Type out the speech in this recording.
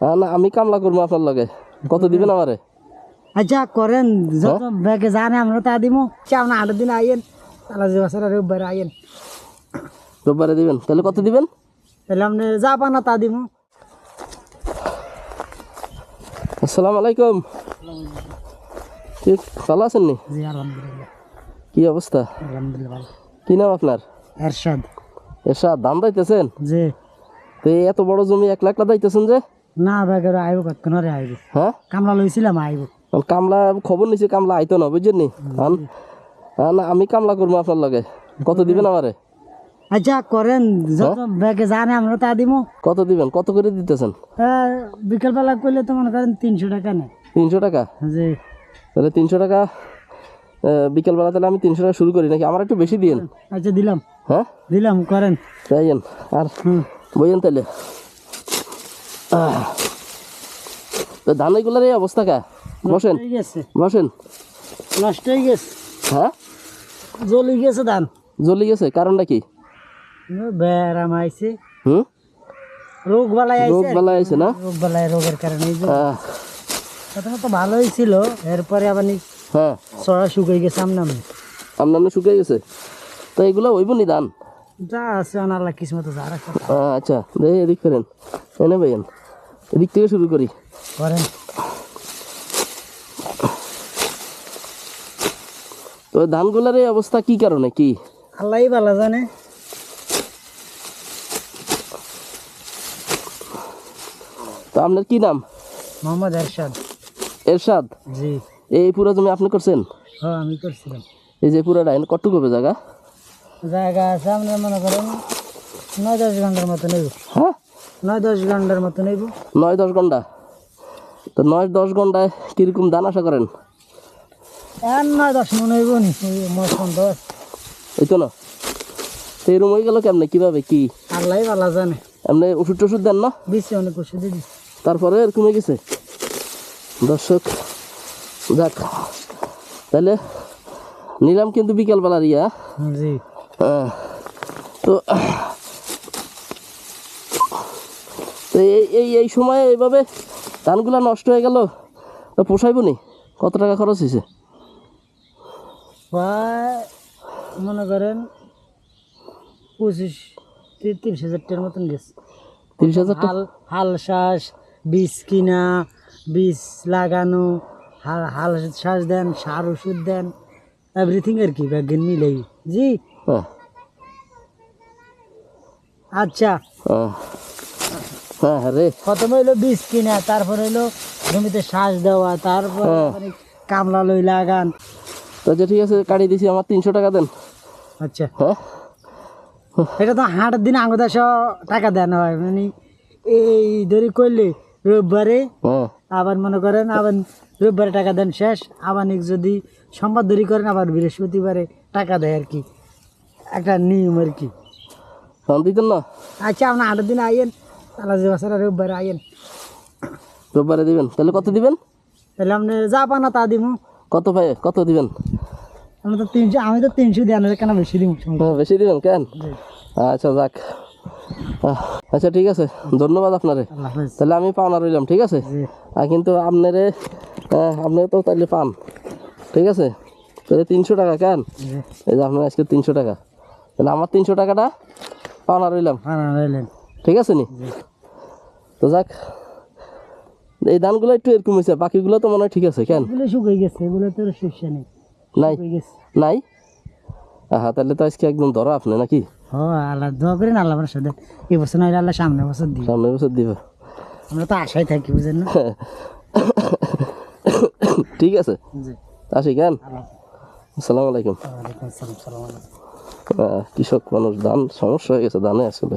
হ্যাঁ না আমি কামলা করব আপনার লগে। কত দিবেন আমারে? আচ্ছা করেন যত ব্যাগে জানে আমরা তা দিমু। চাও না আট দিন আইয়েন তাহলে যে বছর রোববার আইয়েন। রোববারে দিবেন? তাহলে কত দিবেন? তাহলে আপনি যা পানা তা দিমু। আসসালামু আলাইকুম। ঠিক ভালো আছেন নি? জি আলহামদুলিল্লাহ। কি অবস্থা? আলহামদুলিল্লাহ ভালো। কি নাম আপনার? এরশাদ। এসা ধান দাইতেছেন? জি। তো এত বড় জমি এক লাখ দাইতেছেন যে? না ব্যাগের আইব কতক্ষণ রে আইব? হ্যাঁ কামলা লইছিলাম আইব। কামলা খবর নিছি কামলা আইতো না বুঝছেন নি? না আমি কামলা করব আপনার লগে। কত দিবেন আমারে? আচ্ছা করেন ব্যাগে জানে আমরা তা দিমু। কত দিবেন? কত করে দিতেছেন? বিকেলবেলা করলে তো মনে করেন তিনশো টাকা নেই। তিনশো টাকা? জি। তাহলে তিনশো টাকা বিকেলবেলা তাহলে আমি তিনশো টাকা শুরু করি নাকি আমার একটু বেশি দিন আচ্ছা দিলাম। হ্যাঁ? দিলাম করেন। তাইয়েন আর বইয়েন তাহলে। তো ধান এগুলার এই অবস্থা কা? বসেন। বসেন। নষ্ট হয়ে গেছে। হ্যাঁ? জ্বলি গেছে ধান। জ্বলি গেছে কারণটা কি? ব্যারাম আইছে। হুম? রোগ বালাই রোগ আইছে না? রোগ বালাই রোগের কারণে প্রথমে তো ভালোই ছিল এরপরে আবার হ্যাঁ। চড়া শুকিয়ে গেছে আমনাম আপনার শুকিয়ে গেছে। তো এগুলো হইব নি ধান? যা আছে অনাল্লা কিসমত যা রাখা। আচ্ছা দেখি এদিক করেন এনে ভাইয়েন। এদিক থেকে শুরু করি। করেন। তো ধানগুলার এই অবস্থা কি কারণে? কি? আল্লাহ ভালো জানে। তো আপনার কি নাম? মোহাম্মদ এরশাদ। এরশাদ? জি। এই পুরো জমি আপনি করছেন? হ্যাঁ আমি করছিলাম। এই যে পুরো ডাইন কটুক হবে জায়গা? জায়গা আছে আপনার মনে করেন নয় দশ ঘণ্টার মতো নেব হ্যাঁ? নয় দশ ঘণ্টার মতো নেব। নয় দশ ঘণ্টা? তো নয় দশ ঘন্টায় কীরকম দান আশা করেন? আর নয় দশ মনে হইব নি দশ। এই তো না। তো হয়ে গেল কেমনে? কীভাবে? কি? আল্লাহ ভালো জানে। এমনি ওষুধ টষুধ দেন না? দিচ্ছি অনেক ওষুধ দিচ্ছি তারপরে কমে গেছে? দর্শক যাক। তাহলে নিলাম কিন্তু বিকালবেলার ইয়া। জি। আহ, তো তো এই এই এই সময়ে এইভাবে ধানগুলা নষ্ট হয়ে গেল তো পোষাইব নি কত টাকা খরচ হয়েছে প্রায় মনে করেন পঁচিশ তিরিশ হাজার টাকার মতন গেছে। তিরিশ হাজার হাল হাল শ্বাস বীজ কিনা বীজ লাগানো হাল হাল শ্বাস দেন সার ওষুধ দেন এভরিথিং আর কি ব্যাগেন মিলেই। জি? হ্যাঁ। আচ্ছা। হ্যাঁ। প্রথমে হইল বীজ কিনা তারপর হইল জমিতে শ্বাস দেওয়া তারপর হ্যাঁ। কামলা লই লাগান। তো আচ্ছা ঠিক আছে কাটিয়ে দিছি আমার তিনশো টাকা দেন। আচ্ছা। হ্যাঁ। এটা তো হাটের দিন আঙুদাশ টাকা দেন হয় মানে এই ধরে করলে রোববারে হ্যাঁ। আবার মনে করেন আবার রোববারে টাকা দেন শেষ আবার যদি সোমবার ধরি করেন আবার বৃহস্পতিবারে টাকা দেয় আর কি। একটা নিয়ম আর কি। দিতেন না। আচ্ছা আপনার আটের দিন আইয়েন। রোববারে আইয়েন। রোববারে দিবেন? তাহলে কত দিবেন? তাহলে আপনি যা পানা তা দিব কত ভাই কত দিবেন? আমি তো তিনশো আমি তো তিনশো দেন কেন বেশি দিব হ্যাঁ বেশি দিবেন কেন? আচ্ছা যাক। আচ্ছা ঠিক আছে। ধন্যবাদ আপনারে। তাহলে আমি পাওনা রইলাম ঠিক আছে? আর কিন্তু আপনারে আহ, আপনি তো তাহলে পান ঠিক আছে? তাহলে তিনশো টাকা কেন? এই যে আপনার আজকে তিনশো টাকা। তাহলে আমার তিনশো টাকাটা পাওনা রইলাম ঠিক আছে নি? তো যাক এই ধানগুলো একটু এরকম হয়েছে বাকিগুলো তো মনে হয় ঠিক আছে কেন? শুকিয়ে গেছে এগুলো তো শস্য নেই। নাই? নাই? আহা তাহলে তো আজকে একদম ধরা আপনি নাকি? ও আল্লাহ দোয়া করেন আল্লাহ সাথে এই বছর নয় আল্লাহ সামনের বছর দিই সামনের বছর দিব। আমরা তো আশায় থাকি বুঝেন না? ঠিক আছে। আসি কেন? আসসালামু আলাইকুম। কৃষক মানুষ ধান সমস্যা হয়ে গেছে ধানে আসলে।